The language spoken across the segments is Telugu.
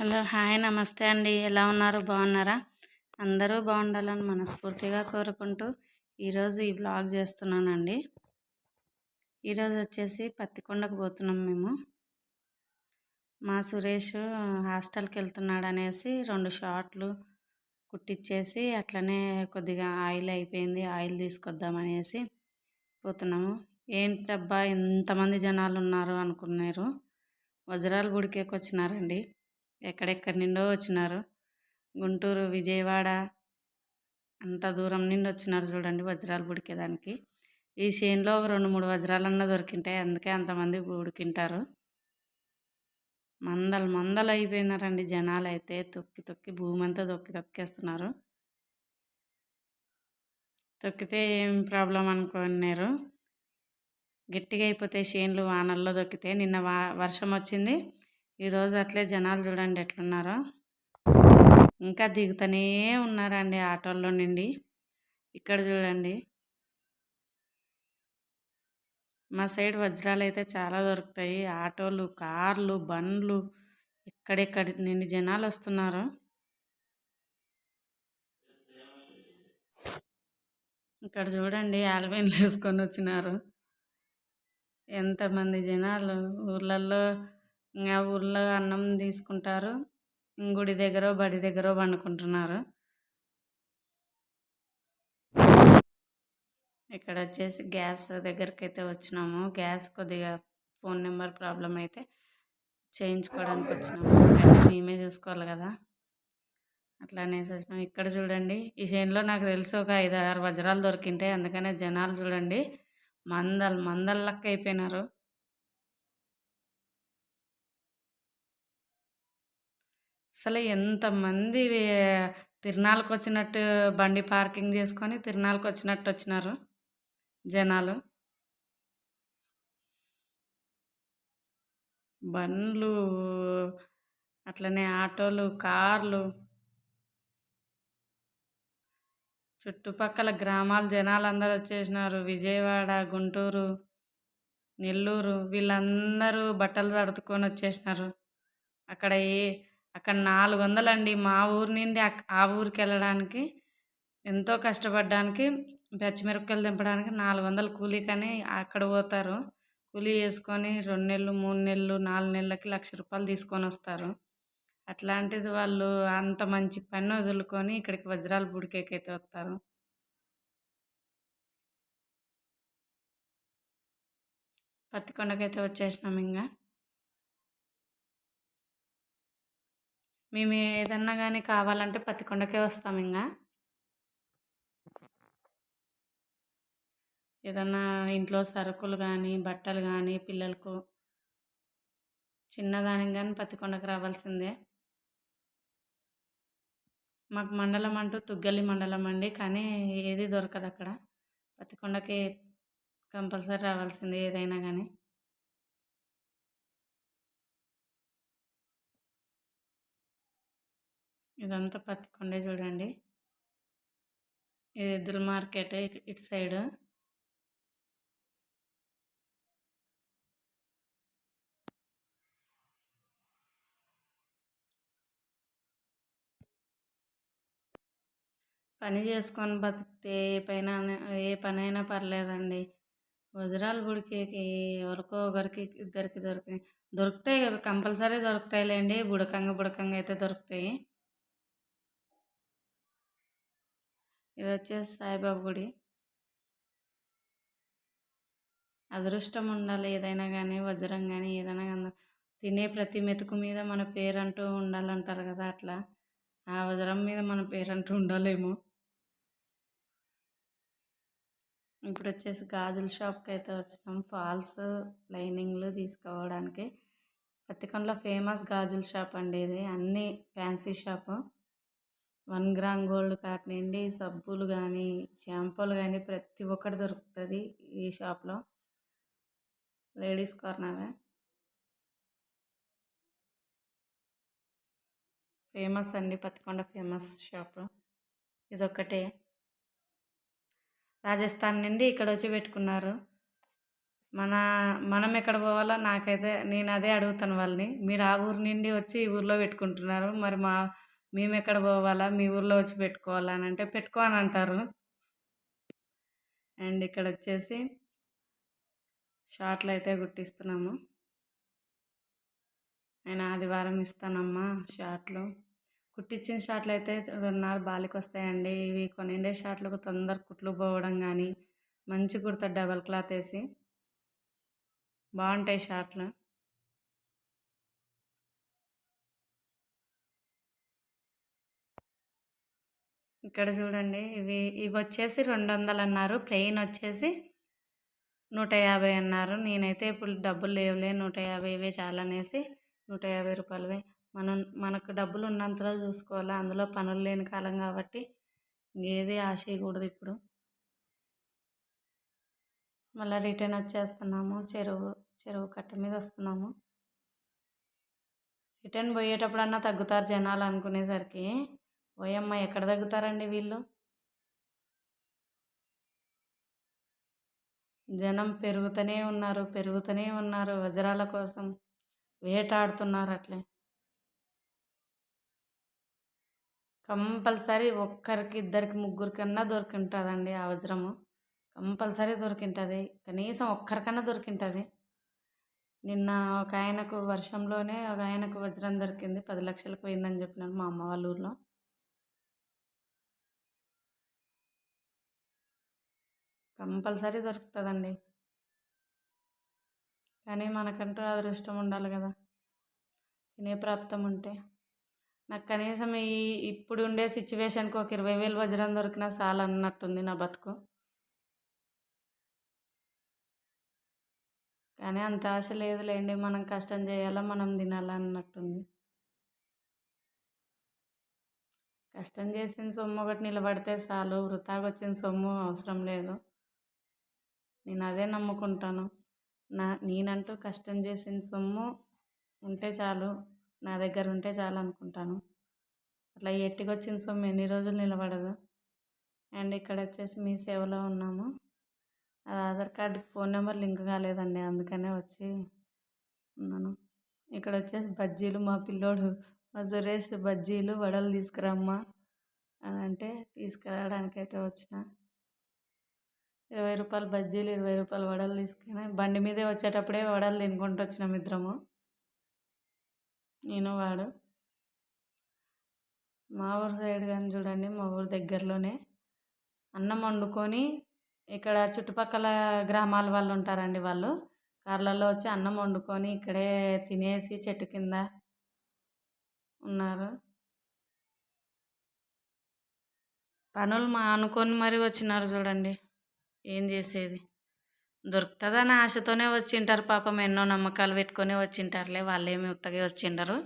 హలో హాయ్ నమస్తే అండి. ఎలా ఉన్నారు? బాగున్నారా? అందరూ బాగుండాలని మనస్ఫూర్తిగా కోరుకుంటూ ఈరోజు ఈ వ్లాగ్ చేస్తున్నానండి. ఈరోజు వచ్చేసి పత్తికొండకు పోతున్నాం మేము. మా సురేష్ హాస్టల్కి వెళ్తున్నాడు అనేసి రెండు షార్ట్లు కుట్టించేసి అట్లనే కొద్దిగా ఆయిల్ అయిపోయింది. ఆయిల్ తీసుకొద్దామనేసి పోతున్నాము. ఏంటబ్బా ఇంతమంది జనాలు ఉన్నారు అనుకున్నారు. వజ్రాల గుడికి వచ్చినారండి ఎక్కడెక్కడి నుండో వచ్చినారు. గుంటూరు విజయవాడ అంత దూరం నుండి వచ్చినారు చూడండి వజ్రాలు బుడికేదానికి ఈ చేనులో ఒక రెండు మూడు వజ్రాలన్నా దొరికింటాయి. అందుకే అంతమంది ఉడికింటారు. మందలు మందలు అయిపోయినారండి జనాలు అయితే. తొక్కి తొక్కి భూమి అంతా తొక్కి తొక్కేస్తున్నారు. తొక్కితే ఏం ప్రాబ్లం అనుకున్నారు. గట్టిగా అయిపోతే చేనులు వానల్లో దొక్కితే నిన్న వా వర్షం వచ్చింది. ఈరోజు అట్లే జనాలు చూడండి ఎట్లున్నారో. ఇంకా దిగుతూనే ఉన్నారండి ఆటోల్లో నుండి. ఇక్కడ చూడండి. మా సైడ్ వజ్రాలు అయితే చాలా దొరుకుతాయి. ఆటోలు కార్లు బండ్లు ఎక్కడెక్కడి నుండి జనాలు వస్తున్నారు. ఇక్కడ చూడండి ఆల్బైన్లు వేసుకొని వచ్చినారు. ఎంతమంది జనాలు. ఊర్లలో ఇంకా ఊర్లో అన్నం తీసుకుంటారు. గుడి దగ్గర బడి దగ్గర పండుకుంటున్నారు. ఇక్కడ వచ్చేసి గ్యాస్ దగ్గరికి అయితే వచ్చినాము. గ్యాస్ కొద్దిగా ఫోన్ నెంబర్ ప్రాబ్లం అయితే చేయించుకోవడానికి వచ్చినాము. మేమే చూసుకోవాలి కదా. అట్లా అనేసి వచ్చినాం ఇక్కడ చూడండి ఈ చేనులో నాకు తెలిసి ఒక ఐదు ఆరు వజ్రాలు దొరికింటాయి. అందుకనే జనాలు చూడండి మందలు మందల లెక్క అయిపోయినారు. అసలు ఎంతమంది తిరునాళ్ళకి వచ్చినట్టు బండి పార్కింగ్ చేసుకొని తిరునాళ్ళకి వచ్చినట్టు వచ్చినారు జనాలు. బండ్లు అట్లనే ఆటోలు కార్లు. చుట్టుపక్కల గ్రామాల జనాలు అందరూ వచ్చేసినారు విజయవాడ గుంటూరు నెల్లూరు. వీళ్ళందరూ బట్టలు తడుతుకొని వచ్చేసినారు అక్కడ ఏ అక్కడ నాలుగు వందలండి మా ఊరు నుండి ఆ ఊరికి వెళ్ళడానికి ఎంతో కష్టపడడానికి పచ్చిమిరపకాయలు దింపడానికి నాలుగు వందలు కూలీ కానీ అక్కడ పోతారు. కూలీ చేసుకొని రెండు నెలలు మూడు నెలలు నాలుగు నెలలకి లక్ష రూపాయలు తీసుకొని వస్తారు అట్లాంటిది వాళ్ళు అంత మంచి పని వదులుకొని ఇక్కడికి వజ్రాలు బుడికేకైతే వస్తారు. పత్తికొండకైతే వచ్చేసినాం ఇంకా మేము ఏదన్నా కానీ కావాలంటే పత్తికొండకే వస్తాం ఇంకా ఏదన్నా ఇంట్లో సరుకులు కానీ బట్టలు కానీ పిల్లలకు చిన్నదానికి కానీ పత్తికొండకు రావాల్సిందే. మాకు మండలం అంటూ తుగ్గలి మండలం అండి కానీ ఏది దొరకదు అక్కడ. పత్తికొండకి కంపల్సరీ రావాల్సిందే ఏదైనా కానీ ఇదంతా పత్తికొండే చూడండి. ఇది ఎద్దుల మార్కెట్ ఇటు సైడ్. పని చేసుకొని బతికితే ఏ పైన ఏ పని అయినా పర్లేదండి. వజ్రాల గుడికి ఎవరికో ఒకరికి ఇద్దరికి దొరికి దొరుకుతాయి కంపల్సరీ దొరుకుతాయిలేండి. బుడకంగా బుడకంగా అయితే దొరుకుతాయి. ఇది వచ్చేసి సాయిబాబు గుడి. అదృష్టం ఉండాలి ఏదైనా కానీ వజ్రం కానీ ఏదైనా కానీ తినే ప్రతి మెతుకు మీద మన పేరంటూ ఉండాలంటారు కదా అట్లా. ఆ వజ్రం మీద మన పేరంటూ ఉండాలేమో. ఇప్పుడు వచ్చేసి గాజుల షాప్కి అయితే వచ్చినాం. ఫాల్స్ లైనింగ్లు తీసుకోవడానికి. పత్తికొండలో ఫేమస్ గాజుల షాప్ అండి ఇది. అన్నీ fancy shop. One gram gold కాటినండి సబ్బులు కానీ షాంపూలు కానీ ప్రతి ఒక్కటి దొరుకుతుంది ఈ షాప్లో. లేడీస్ కార్నరే. ఫేమస్ అండి పత్తికొండ ఫేమస్ షాప్. ఇదొక్కటే. రాజస్థాన్ నుండి ఇక్కడ వచ్చి పెట్టుకున్నారు. మన మనం ఎక్కడ పోవాలో నాకైతే నేను అదే అడుగుతాను వాళ్ళని. మీరు ఆ ఊరు నుండి వచ్చి ఈ ఊర్లో పెట్టుకుంటున్నారు. మరి మా మేము ఎక్కడ పోవాలా? మీ ఊర్లో వచ్చి పెట్టుకోవాలా అని అంటే పెట్టుకో అని అంటారు అండ్ ఇక్కడ వచ్చేసి షార్ట్లు అయితే కుట్టిస్తున్నాము నేను ఆదివారం ఇస్తానమ్మా షార్ట్లు కుట్టించిన షార్ట్లు అయితే రెండున్నర బాలికి వస్తాయండి ఇవి కొనిండే షార్ట్లకు తొందర కుట్లు పోవడం కానీ మంచి కుడతారు డబల్ క్లాత్ వేసి బాగుంటాయి షార్ట్లు ఇక్కడ చూడండి. ఇవి ఇవి వచ్చేసి రెండు వందలు అన్నారు. ప్లెయిన్ వచ్చేసి నూట యాభై అన్నారు. నేనైతే ఇప్పుడు డబ్బులు లేవులే నూట యాభై ఇవే చాలనేసి నూట యాభై రూపాయలవే. మనం మనకు డబ్బులు ఉన్నంతలో చూసుకోవాలి? అందులో పనులు లేని కాలం కాబట్టి ఏది ఆశ ఇప్పుడు. మళ్ళీ రిటర్న్ వచ్చేస్తున్నాము. చెరువు చెరువు కట్ట మీద వస్తున్నాము. రిటర్న్ పోయేటప్పుడన్నా తగ్గుతారు జనాలు అనుకునేసరికి. ఓయమ్మ ఎక్కడ తగ్గుతారండి వీళ్ళు? జనం పెరుగుతూనే ఉన్నారు పెరుగుతూనే ఉన్నారు వజ్రాల కోసం. వేటాడుతున్నారు అట్లే కంపల్సరీ ఒక్కరికి ఇద్దరికి ముగ్గురికన్నా దొరికింటుందండి ఆ వజ్రము. కంపల్సరీ దొరికింటుంది. కనీసం ఒక్కరికన్నా దొరికింటుంది. నిన్న ఒక ఆయనకు వర్షంలోనే ఒక ఆయనకు వజ్రం దొరికింది. పది లక్షలకు పోయిందని చెప్పినాను మా అమ్మ వాళ్ళ ఊర్లో. కంపల్సరీ దొరుకుతుందండి. కానీ మనకంటూ అదృష్టం ఉండాలి కదా. తినే ప్రాప్తం ఉంటే. నాకు కనీసం ఈ ఇప్పుడు ఉండే సిచ్యువేషన్కి ఒక ఇరవై వేలు వజ్రం దొరికినా చాలు అన్నట్టుంది నా బతుకు. కానీ అంత ఆశ లేదులేండి. మనం కష్టం చేయాలా మనం తినాలా అన్నట్టుంది. కష్టం చేసిన సొమ్ము ఒకటి నిలబడితే చాలు. వృథాగా వచ్చిన సొమ్ము అవసరం లేదు. నేను అదే నమ్ముకుంటాను. నా నేనంటూ కష్టం చేసిన సొమ్ము ఉంటే చాలు నా దగ్గర ఉంటే చాలు అనుకుంటాను. అట్లా ఎట్టుకొచ్చిన సొమ్ము ఎన్ని రోజులు నిలబడదు. అండ్ ఇక్కడ వచ్చేసి మీ సేవలో ఉన్నాము. ఆధార్ కార్డుకి ఫోన్ నెంబర్ లింక్ కాలేదండి అందుకనే వచ్చి ఉన్నాను. ఇక్కడ వచ్చేసి బజ్జీలు మా పిల్లోడు మా సురేష్ బజ్జీలు వడలు తీసుకురమ్మా అని అంటే తీసుకురావడానికైతే వచ్చిన. ఇరవై రూపాయలు బజ్జీలు ఇరవై రూపాయలు వడలు తీసుకుని బండి మీదే వచ్చేటప్పుడే వడలు తినుకుంటూ వచ్చినాం ఇద్దరము. నేను వాడు. మా ఊరు సైడ్ కానీ చూడండి మా ఊరు దగ్గరలోనే అన్నం వండుకొని ఇక్కడ చుట్టుపక్కల గ్రామాల వాళ్ళు ఉంటారండి వాళ్ళు. కార్లలో వచ్చి అన్నం వండుకొని ఇక్కడే తినేసి చెట్టు కింద ఉన్నారు. పనులు మా అనుకొని మరీ వచ్చినారు చూడండి. ఏం చేసేది? దొరుకుతుందని ఆశతోనే వచ్చింటారు పాపం ఎన్నో నమ్మకాలు పెట్టుకొని వచ్చింటారులే వాళ్ళు ఏమి ఉత్తగా వచ్చింటారు.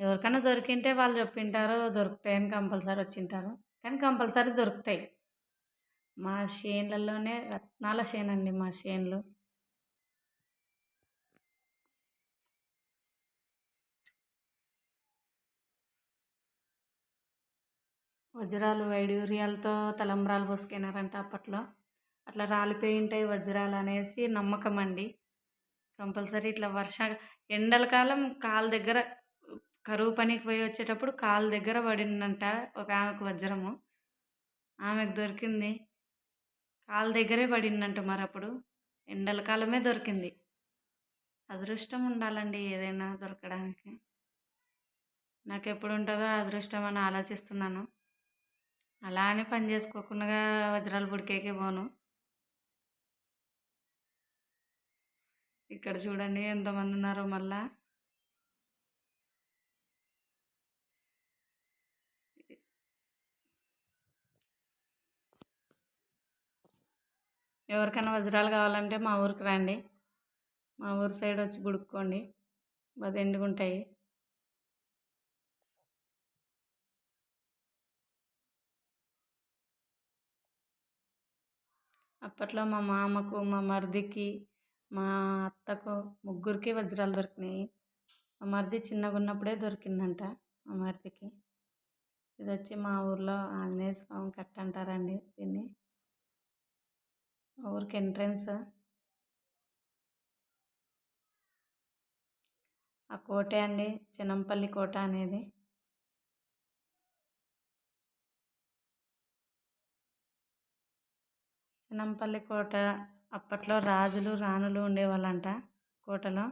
ఎవరికైనా దొరికింటే వాళ్ళు చెప్పింటారు దొరుకుతాయని కంపల్సరీ వచ్చింటారు. కానీ కంపల్సరీ దొరుకుతాయి. మా చేన్లలోనే రత్నాల చేను అండి మా చేన్లు వజ్రాలు వైడూర్యాలతో తలంబ్రాలు పోసుకున్నారంట అప్పట్లో. అట్లా రాలిపోయి ఉంటాయి వజ్రాలు అనేసి నమ్మకం అండి కంపల్సరీ ఇట్లా వర్ష ఎండల కాలం కాలు దగ్గర కరువు పనికి పోయి వచ్చేటప్పుడు కాలు దగ్గర పడిందంట ఒక ఆమెకు వజ్రము. ఆమెకు దొరికింది. కాలు దగ్గరే పడిందంట మరి అప్పుడు ఎండల కాలమే దొరికింది. అదృష్టం ఉండాలండి ఏదైనా దొరకడానికి. నాకు ఎప్పుడు ఉంటుందో అదృష్టం అని ఆలోచిస్తున్నాను. అలా అని పని చేసుకోకుండా వజ్రాలు పుడికేకే పోను. ఇక్కడ చూడండి ఎంతమంది ఉన్నారో మళ్ళా. ఎవరికైనా వజ్రాలు కావాలంటే మా ఊరికి రండి. మా ఊరు సైడ్ వచ్చి గుడుక్కోండి. బాగా ఉంటాయి అప్పట్లో మా మామకు మా మరిదికి మా అత్తకు ముగ్గురికి వజ్రాలు దొరికినాయి. మా మరిది చిన్నగా ఉన్నప్పుడే దొరికిందంట మా మరిదికి. ఇది వచ్చి మా ఊర్లో ఆంజనేయ స్వామి కట్ట అంటారండి దీన్ని. మా ఊరికి ఎంట్రన్స్. ఆ కోట అండి చినంపల్లి కోట అనేది. సినంపల్లి కోట అప్పట్లో రాజులు రాణులు ఉండేవాళ్ళంట కోటలో.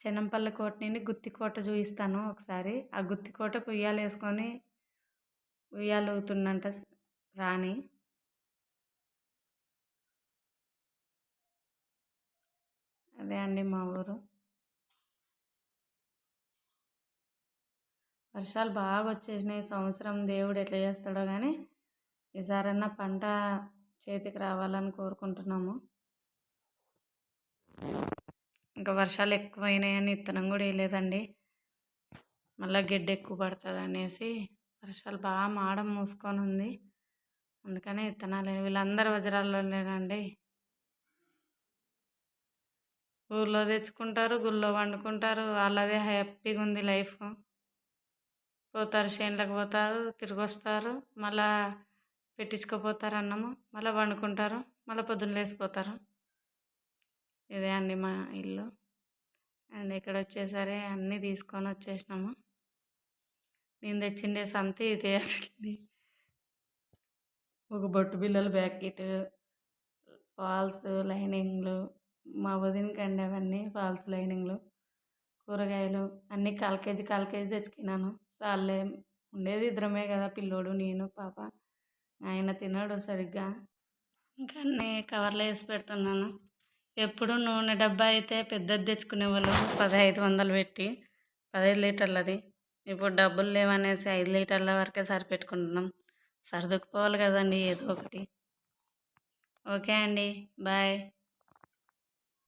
చిన్నంపల్లి కోట నుండి గుత్తి కోట చూపిస్తాను ఒకసారి. ఆ గుత్తి కోట ఉయ్యాలు వేసుకొని ఉయ్యాలు అవుతుందంట రాణి. అదే అండి మా ఊరు. వర్షాలు బాగా వచ్చేసినాయి. ఈ సంవత్సరం దేవుడు ఎట్లా చేస్తాడో కానీ ఈసారన్నా పంట చేతికి రావాలని కోరుకుంటున్నాము. ఇంకా వర్షాలు ఎక్కువైనాయని విత్తనం కూడా వేయలేదండి. మళ్ళీ గిడ్డ ఎక్కువ పడుతుంది అనేసి వర్షాలు బాగా మాడం మూసుకొని ఉంది. అందుకనే విత్తనాలు వీళ్ళందరూ వజ్రాల్లోనేనండి. ఊర్లో తెచ్చుకుంటారు గుళ్ళో వండుకుంటారు. వాళ్ళదే హ్యాపీగా ఉంది లైఫ్. పోతారు చేనులకు పోతారు తిరిగి వస్తారు మళ్ళా పెట్టించుకోపోతారు అన్నము మళ్ళీ వండుకుంటారు మళ్ళీ పొద్దున్న లేసిపోతారు ఇదే అండి మా ఇల్లు. అండ్ ఇక్కడ వచ్చేసరి అన్నీ తీసుకొని వచ్చేసినాము. నేను తెచ్చిండే సంతి ఇదే అండి. ఒక బొట్టు బిల్లలు బ్యాకెట్ ఫాల్స్ లైనింగ్లు మా వదినకండి అవన్నీ ఫాల్స్ లైనింగ్లు కూరగాయలు అన్నీ కాల్ కేజీ కాల్ కేజీ తెచ్చుకున్నాను. చాలే ఉండేది ఇద్దరమే కదా పిల్లోడు నేను పాప. ఆయన తినడు సరిగ్గా. ఇంకా అన్నీ కవర్లో వేసి పెడుతున్నాను. ఎప్పుడు నూనె డబ్బా అయితే పెద్దది తెచ్చుకునేవాళ్ళు పదహైదు వందలు పెట్టి పదహైదు లీటర్లది. ఇప్పుడు డబ్బులు లేవనేసి ఐదు లీటర్ల వరకే సరిపెట్టుకుంటున్నాం. సర్దుకుపోవాలి కదండి ఏదో ఒకటి. ఓకే అండి బాయ్.